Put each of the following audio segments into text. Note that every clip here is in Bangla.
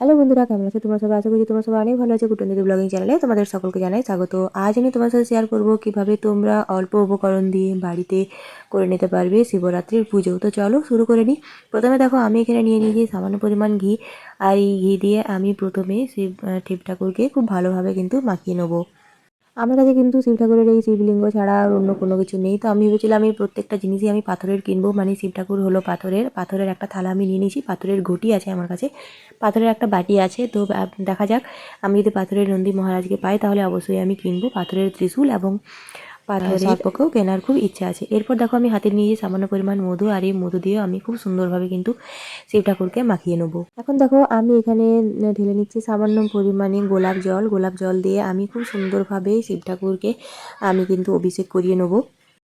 হ্যালো বন্ধুরা, কেমন আছে? তোমরা সবাই আশা করছি তোমরা সবাই অনেক ভালো আছে। কুটনীতি ব্লগিং চ্যানেলে তোমাদের সকলকে জানাই স্বাগত। আজ আমি তোমার সাথে শেয়ার করব কীভাবে তোমরা অল্প উপকরণ দিয়ে বাড়িতে করে নিতে পারবে শিবরাত্রির পুজো। তো চলো শুরু করে নিই। প্রথমে দেখো, আমি এখানে নিয়ে নিয়েছি সামান্য পরিমাণ ঘি। আর এই ঘি দিয়ে আমি প্রথমে শিব শিব ঠাকুরকে খুব ভালোভাবে কিন্তু মাখিয়ে নেব। আমার কাছে কিন্তু শিব ঠাকুরের এই শিবলিঙ্গ ছাড়া আর অন্য কোনো কিছু নেই। তো আমি ভেবেছিলাম এই প্রত্যেকটা জিনিসই আমি পাথরের কিনবো। মানে শিব ঠাকুর হলো পাথরের। পাথরের একটা থালা আমি নিয়ে নিয়েছি। পাথরের ঘটি আছে আমার কাছে। পাথরের একটা বাটি আছে। তো দেখা যাক। আমি যদি পাথরের নন্দী মহারাজকে পাই তাহলে অবশ্যই আমি কিনবো পাথরের ত্রিশূল এবং পাথরের সর্পকেও কেনার খুব ইচ্ছা আছে। এরপর দেখো আমি হাতে নিয়ে সামান্য পরিমাণ মধু আর এই মধু দিয়ে আমি খুব সুন্দরভাবে কিন্তু শিব ঠাকুরকে মাখিয়ে নেব। এখন দেখো আমি এখানে ঢেলে নিচ্ছি সামান্য পরিমাণে গোলাপ জল। গোলাপ জল দিয়ে আমি খুব সুন্দরভাবে শিব ঠাকুরকে আমি কিন্তু অভিষেক করিয়ে নেব।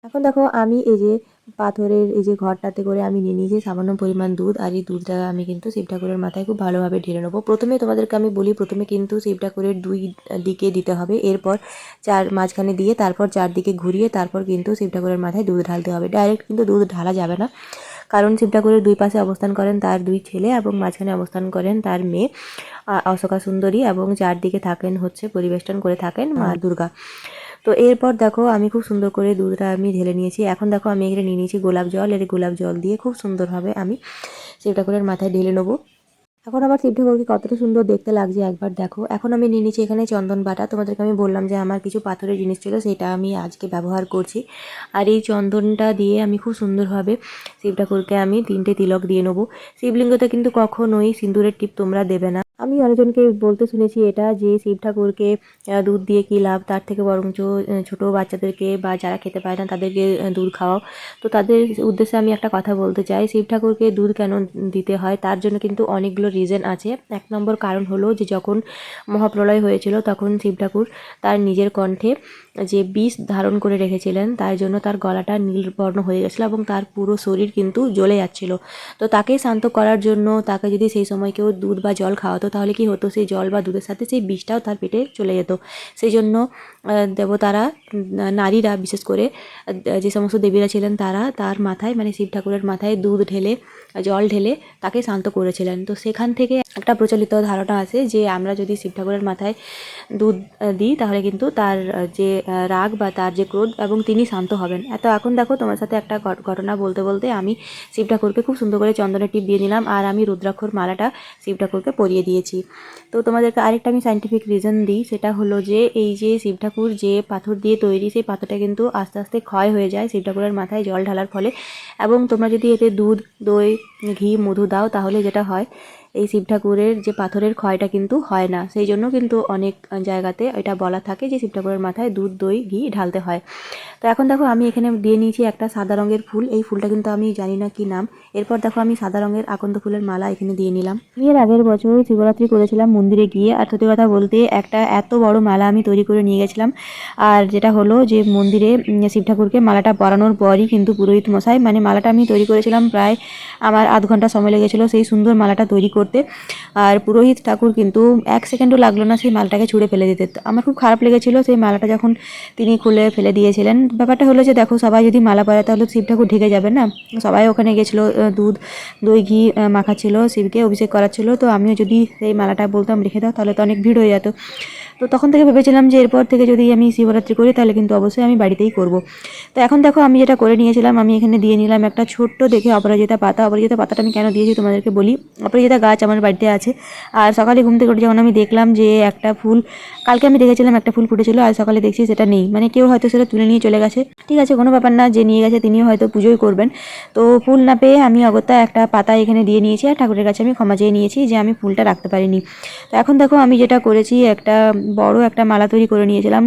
এখন দেখো আমি এই যে পাথরের এই যে ঘরটাতে করে আমি নিয়ে নিয়েছি সামান্য পরিমাণ দুধ আর এই দুধটা আমি কিন্তু শিব ঠাকুরের মাথায় খুব ভালোভাবে ঢেলে নেব। প্রথমে তোমাদেরকে আমি বলি প্রথমে কিন্তু শিব ঠাকুরের দুই দিকে দিতে হবে এরপর চার মাঝখানে দিয়ে তারপর চারদিকে ঘুরিয়ে তারপর কিন্তু শিব ঠাকুরের মাথায় দুধ ঢালতে হবে। ডাইরেক্ট কিন্তু দুধ ঢালা যাবে না কারণ শিব ঠাকুরের দুই পাশে অবস্থান করেন তার দুই ছেলে এবং মাঝখানে অবস্থান করেন তার মেয়ে অশোকা সুন্দরী এবং চারদিকে থাকেন হচ্ছে পরিবেষ্টন করে থাকেন মা দুর্গা। তো এরপর দেখো আমি খুব সুন্দর করে দুধটা আমি ঢেলে নিয়েছি। এখন দেখো আমি এখানে নিয়ে নিয়েছি গোলাপ জল। এর গোলাপ জল দিয়ে খুব সুন্দরভাবে আমি ঠাকুরের মাথায় ঢেলে নেব। এখন আবার শিব ঠাকুরকে কতটা সুন্দর দেখতে লাগছে একবার দেখো। এখন আমি নিয়ে নিচ্ছি এখানে চন্দন বাটা। তোমাদেরকে আমি বললাম যে আমার কিছু পাথরের জিনিস ছিল, সেটা আমি আজকে ব্যবহার করছি। আর এই চন্দনটা দিয়ে আমি খুব সুন্দরভাবে শিব ঠাকুরকে আমি তিনটে তিলক দিয়ে নেব। শিবলিঙ্গতে কিন্তু কখনোই সিন্দুরের টিপ তোমরা দেবে না। আমি অনেকজনকে বলতে শুনেছি এটা যে শিব ঠাকুরকে দুধ দিয়ে কী লাভ? তার থেকে বরঞ্চ ছোটো বাচ্চাদেরকে বা যারা খেতে পারে না তাদেরকে দুধ খাওয়াও। তো তাদের উদ্দেশ্যে আমি একটা কথা বলতে চাই। শিব ঠাকুরকে দুধ কেন দিতে হয়? তার জন্য কিন্তু অনেকগুলো রিজন আছে। এক নম্বর কারণ হলো যে যখন মহাপ্রলয় হয়েছিল তখন শিব ঠাকুর তার নিজের কণ্ঠে যে বিষ ধারণ করে রেখেছিলেন তার জন্য তার গলাটা নীলবর্ণ হয়ে গেছিল এবং তার পুরো শরীর কিন্তু জ্বলে যাচ্ছিল। তো তাকে শান্ত করার জন্য তাকে যদি সেই সময় কেউ দুধ বা জল খাওয়াতো তাহলে কি হতো? সেই জল বা দুধের সাথে সেই বিষটাও তার পেটে চলে যেত। সেই জন্য দেবতারা নারীরা বিশেষ করে যে সমস্ত দেবীরা ছিলেন তারা তার মাথায় মানে শিব ঠাকুরের মাথায় দুধ ঢেলে, জল ঢেলে তাকে শান্ত করেছিলেন। তো সেখান থেকে একটা প্রচলিত ধারণা আছে যে আমরা যদি শিব ঠাকুরের মাথায় দুধ দিই, তাহলে কিন্তু তার যে রাগ বা তার যে ক্রোধ এবং তিনি শান্ত হবেন। এত এখন দেখো তোমার সাথে একটা ঘট- ঘটনা বলতে বলতে আমি শিব ঠাকুরকে খুব সুন্দর করে চন্দনের টিপ দিয়ে দিলাম আর আমি রুদ্রাক্ষর মালাটা শিব ঠাকুরকে পরিয়ে দিয়েছি। তো তোমাদেরকে আরেকটা আমি সাইন্টিফিক রিজন দিই, সেটা হলো যে এই যে শিব ঠাকুর যে পাথর দিয়ে তৈরি, সেই পাথরটা কিন্তু আস্তে আস্তে ক্ষয় হয়ে যায় শিব ঠাকুরের মাথায় জল ঢালার ফলে। এবং তোমরা যদি এতে দুধ, দই, ঘি, মধু দাও, তাহলে যেটা হয় এই শিব ঠাকুরের যে পাথরের ক্ষয়টা কিন্তু হয় না। সেই জন্য কিন্তু অনেক জায়গাতে এটা বলা থাকে যে শিব ঠাকুরের মাথায় দুধ, দই, ঘি ঢালতে হয়। তো এখন দেখো আমি এখানে দিয়ে নিয়েছি একটা সাদা রঙের ফুল। এই ফুলটা কিন্তু আমি জানি না কি নাম। এরপর দেখো আমি সাদা রঙের আকন্দ ফুলের মালা এখানে দিয়ে নিলাম। এর আগের বছর শিবরাত্রি করেছিলাম মন্দিরে গিয়ে। আর সত্যি কথা বলতে একটা এত বড় মালা আমি তৈরি করে নিয়ে গেছিলাম। আর যেটা হলো যে মন্দিরে শিব ঠাকুরকে মালাটা পরানোর পরই কিন্তু পুরোহিত মশাই মানে মালাটা আমি তৈরি করেছিলাম প্রায় আমার আধ ঘণ্টা সময় লেগেছিলো সেই সুন্দর মালাটা তৈরি করতে। আর পুরোহিত ঠাকুর কিন্তু এক সেকেন্ডও লাগল না সেই মালটাকে ছুঁড়ে ফেলে দিতে। আমার খুব খারাপ লেগেছিলো সেই মালাটা যখন তিনি খুলে ফেলে দিয়েছিলেন। ব্যাপারটা হলো যে দেখো, সবাই যদি মালা পরে তাহলে শিব ঠাকুর ঢেকে যাবে না? সবাই ওখানে গেছিল দুধ, দই, ঘি মাখাচ্ছিল, শিবকে অভিষেক করাচ্ছিলো। তো আমিও যদি সেই মালাটা বলতাম, রেখে দাও, তাহলে তো অনেক ভিড় হয়ে যেত। তো তখন থেকে ভেবেছিলাম যে এরপর থেকে যদি আমি শিবরাত্রি করি, তাহলে কিন্তু অবশ্যই আমি বাড়িতেই করব। তো এখন দেখো আমি যেটা করে নিয়েছিলাম, আমি এখানে দিয়ে নিলাম একটা ছোট্ট দেখে অপরাজিতা পাতা। অপরাজিতা পাতাটা আমি কেন দিয়েছি তোমাদেরকে বলি? অপরাজিতা গাছ আমার বাড়িতে আছে। আর সকালে ঘুম থেকে উঠে যখন আমি দেখলাম যে একটা ফুল, কালকে আমি দেখেছিলাম একটা ফুল ফুটেছিল আর সকালে দেখছি সেটা নেই। মানে কেউ হয়তো সেটা তুলে নিয়ে চলে গেছে। ঠিক আছে, কোনো ব্যাপার না, যে নিয়ে গেছে তিনিও হয়তো পুজোই করবেন। তো ফুল না পেয়ে আমি অগত্যা একটা পাতা এখানে দিয়ে নিয়েছি, আর ঠাকুরের কাছে আমি ক্ষমা চেয়ে নিয়েছি যে আমি ফুলটা রাখতে পারিনি। তো এখন দেখো আমি যেটা করেছি, একটা বড় একটা মালা তৈরি করে নিয়েছিলাম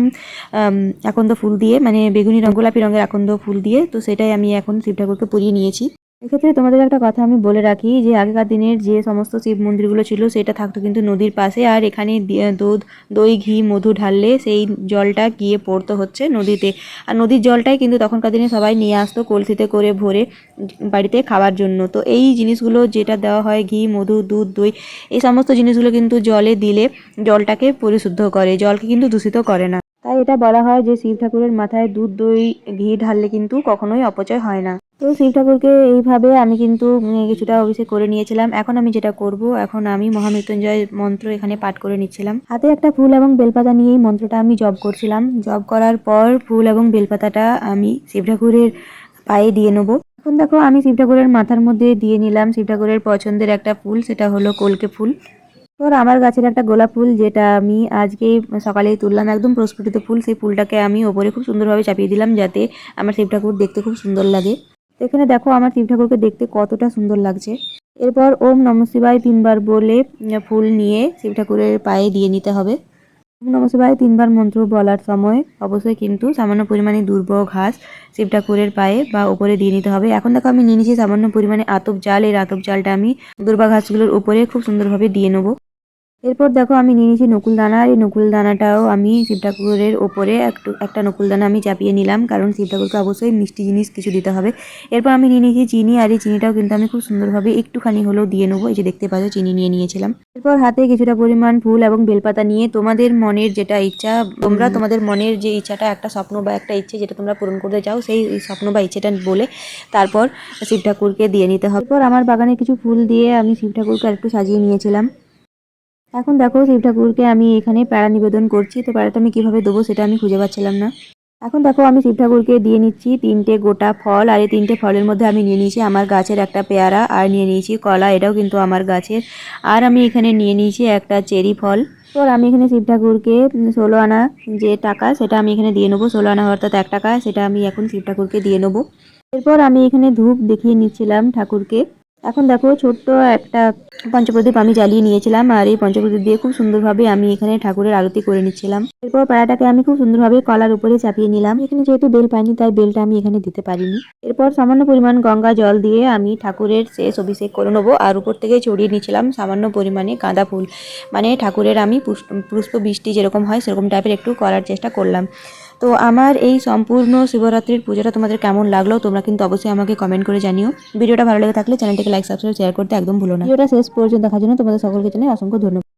আকন্দ ফুল দিয়ে মানে বেগুনি রঙ গোলাপি রঙের আকন্দ ফুল দিয়ে, তো সেটাই আমি এখন শিব ঠাকুরকে পরিয়ে নিয়েছি। এক্ষেত্রে তোমাদের একটা কথা আমি বলে রাখি যে আগেকার দিনের যে সমস্ত শিব মন্দিরগুলো ছিল সেটা থাকতো কিন্তু নদীর পাশে আর এখানে দুধ, দই, ঘি, মধু ঢাললে সেই জলটা গিয়ে পড়তো হচ্ছে নদীতে। আর নদীর জলটাই কিন্তু তখনকার দিনে সবাই নিয়ে আসতো কলসিতে করে ভরে বাড়িতে খাওয়ার জন্য। তো এই জিনিসগুলো যেটা দেওয়া হয়, ঘি, মধু, দুধ, দই, এই সমস্ত জিনিসগুলো কিন্তু জলে দিলে জলটাকে পরিশুদ্ধ করে, জলকে কিন্তু দূষিত করে না। তাই এটা বলা হয় যে শিব ঠাকুরের মাথায় দুধ, দই, ঘি ঢাললে কিন্তু কখনোই অপচয় হয় না। তো শিব ঠাকুরকে এইভাবে আমি কিন্তু কিছুটা অভিষেক করে নিয়েছিলাম। এখন আমি যেটা করব, এখন আমি মহামৃত্যুঞ্জয় মন্ত্র এখানে পাঠ করে নিচ্ছিলাম। হাতে একটা ফুল এবং বেলপাতা নিয়ে এই মন্ত্রটা আমি জব করছিলাম। জব করার পর ফুল এবং বেলপাতাটা আমি শিব ঠাকুরের পায়ে দিয়ে নেব। এখন দেখো, আমি শিব ঠাকুরের মাথার মধ্যে দিয়ে নিলাম শিব ঠাকুরের পছন্দের একটা ফুল, সেটা হলো কলকে ফুল। তোর আমার গাছের একটা গোলাপ ফুল, যেটা আমি আজকেই সকালেই তুললাম, একদম প্রস্ফুটিত ফুল। সেই ফুলটাকে আমি ওপরে খুব সুন্দরভাবে চাপিয়ে দিলাম, যাতে আমার শিব ঠাকুর দেখতে খুব সুন্দর লাগে। তো এখানে দেখো আমার শিব ঠাকুরকে দেখতে কতটা সুন্দর লাগছে। এরপর ওম নম শিবায় তিনবার বলে ফুল নিয়ে শিব ঠাকুরের পায়ে দিয়ে নিতে হবে। ওম নম শিবায় তিনবার মন্ত্র বলার সময় অবশ্যই কিন্তু সামান্য পরিমাণে দুর্ব ঘাস শিব ঠাকুরের পায়ে বা উপরে দিয়ে নিতে হবে। এখন দেখো আমি নিয়ে নিয়েছি সামান্য পরিমাণে আতপ জাল। এই আতপ জালটা আমি দুর্বা ঘাসগুলোর উপরে খুব সুন্দরভাবে দিয়ে নেব। এরপর দেখো আমি নিয়ে নিয়েছি নকুল দানা আর এই নকুল দানাটাও আমি শিব ঠাকুরের ওপরে একটু একটা নকুল দানা আমি চাপিয়ে নিলাম কারণ শিব ঠাকুরকে অবশ্যই মিষ্টি জিনিস কিছু দিতে হবে। এরপর আমি নিয়ে নিয়েছি চিনি আর এই চিনিটাও কিন্তু আমি খুব সুন্দরভাবে একটুখানি হলেও দিয়ে নেব এই যে দেখতে পাচ্ছ চিনি নিয়ে নিয়েছিলাম। এরপর হাতে কিছুটা পরিমাণ ফুল এবং বেলপাতা নিয়ে তোমাদের মনের যেটা ইচ্ছা তোমরা তোমাদের মনের যে ইচ্ছাটা একটা স্বপ্ন বা একটা ইচ্ছে যেটা তোমরা পূরণ করতে চাও সেই স্বপ্ন বা ইচ্ছেটা বলে তারপর শিব ঠাকুরকে দিয়ে নিতে হবে। এরপর আমার বাগানে কিছু ফুল দিয়ে আমি শিব ঠাকুরকে একটু সাজিয়ে নিয়েছিলাম। এখন দেখো শিব ঠাকুরকে আমি এখানে প্যাড়া নিবেদন করছি, তো প্যাড়াটা আমি কীভাবে দেবো সেটা আমি খুঁজে পাচ্ছিলাম না। এখন দেখো আমি শিব ঠাকুরকে দিয়ে নিচ্ছি তিনটে গোটা ফল, আর এই তিনটে ফলের মধ্যে আমি নিয়ে নিয়েছি আমার গাছের একটা পেয়ারা, আর নিয়ে নিয়েছি কলা, এটাও কিন্তু আমার গাছের। আর আমি এখানে নিয়ে নিয়েছি একটা চেরি ফল। তো আমি এখানে শিব ঠাকুরকে ষোলো আনা যে টাকা, সেটা আমি এখানে দিয়ে নেব। ষোলো আনা অর্থাৎ এক টাকা, সেটা আমি এখন শিব ঠাকুরকে দিয়ে নেব। এরপর আমি এখানে ধূপ দেখিয়ে নিচ্ছিলাম ঠাকুরকে। এখন দেখো, ছোট্ট একটা পঞ্চপ্রদীপ আমি জ্বালিয়ে নিয়েছিলাম আর এই পঞ্চপ্রদীপ দিয়ে খুব সুন্দরভাবে আমি এখানে ঠাকুরের আরতি করে নিচ্ছিলাম। এরপর প্যাড়াটাকে আমি খুব সুন্দরভাবে কলার উপরে চাপিয়ে নিলাম। এখানে যেহেতু বেল পাইনি, তাই বেলটা আমি এখানে দিতে পারিনি। এরপর সামান্য পরিমাণ গঙ্গা জল দিয়ে আমি ঠাকুরের শেষ অভিষেক করে নেব আর উপর থেকে ছড়িয়ে নিয়েছিলাম সামান্য পরিমাণে গাঁদা ফুল। মানে ঠাকুরের আমি পুষ্প বৃষ্টি যেরকম হয়, সেরকম টাইপের একটু করার চেষ্টা করলাম। তো আমার এই সম্পূর্ণ শিবরাত্রির পুজোটা তোমাদের কেমন লাগল, তোমরা কিন্তু অবশ্যই আমাকে কমেন্ট করে জানিও। ভিডিওটা ভালো লেগে থাকলে চ্যানেলটিকে লাইক সাবস্ক্রাইব শেয়ার করতে একদম ভুলো না। ভিডিওটা শেষ পর্যন্ত দেখার জন্য তোমাদের সকলকে জানাই অসংখ্য ধন্যবাদ।